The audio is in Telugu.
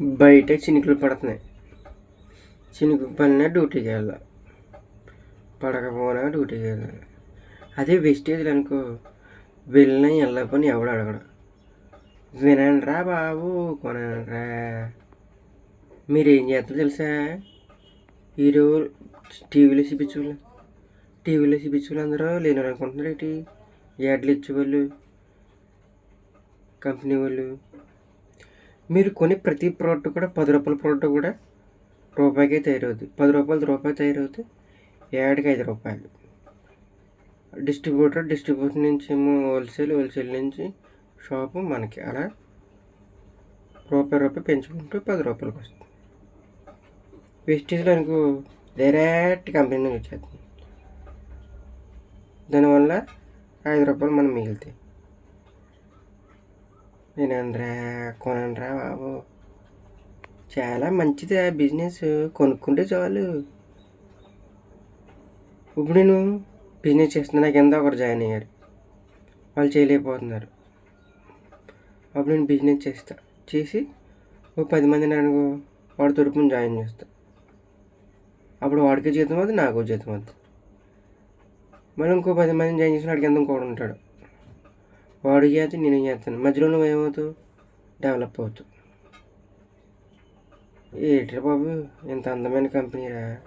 బయట చినుకులు పడుతున్నాయి. చినుకు పడినా డ్యూటీకి వెళ్ళాలి. పడకపోయినా డ్యూటీకి వెళ్ళాలి. అదే వెస్టేజ్లు అనుకో. వెళ్ళినా వెళ్ళకపోయినా ఎవడు అడగడు. వినండిరా బాబు కొనండిరా. మీరు ఏం చేస్తారో తెలుసా? హీరో టీవీలో చూపించు టీవీలో చూపించు అందరూ లేని అనుకుంటున్నారు ఏంటి? యాడ్లు ఇచ్చేవాళ్ళు కంపెనీ వాళ్ళు. మీరు కొనే ప్రతి ప్రోడక్ట్ కూడా పది రూపాయల ప్రోడక్ట్ కూడా రూపాయికే తయారవుతుంది. పది రూపాయలు రూపాయి తయారవుతే ఏడాడికి ఐదు రూపాయలు. డిస్ట్రిబ్యూటర్ డిస్ట్రిబ్యూటర్ నుంచి ఏమో హోల్సేల్ హోల్సేల్ నుంచి షాపు మనకి అలా రూపాయి రూపాయి పెంచుకుంటూ పది రూపాయలకి వస్తుంది. వెస్టీజ్లో అనుకో డైరెక్ట్ కంపెనీ నుంచి వచ్చేస్తుంది. దానివల్ల ఐదు రూపాయలు మనం మిగులుతాయి. నేనండ్రా కొనండిరా బాబు. చాలా మంచిది ఆ బిజినెస్. కొనుక్కుంటే చాలు. ఇప్పుడు నేను బిజినెస్ చేస్తున్నా నాకు ఎంతో ఒకరు జాయిన్ అయ్యారు. వాళ్ళు చేయలేకపోతున్నారు. అప్పుడు నేను బిజినెస్ చేస్తా. చేసి ఓ పది మంది అనుకో వాడు తరపున జాయిన్ చేస్తా. అప్పుడు వాడికి జీతం అవుతుంది నాకు జీతం అవుతుంది మళ్ళీ ఇంకో పది మందిని జాయిన్ చేసిన వాడికి ఎంత ఇంకోటి ఉంటాడు? వాడు చేస్తే నేను చేస్తాను. మధ్యలో నువ్వు ఏమవుతావు? డెవలప్ అవుతావు. ఏట్రా బాబు ఇంత అందమైన కంపెనీరా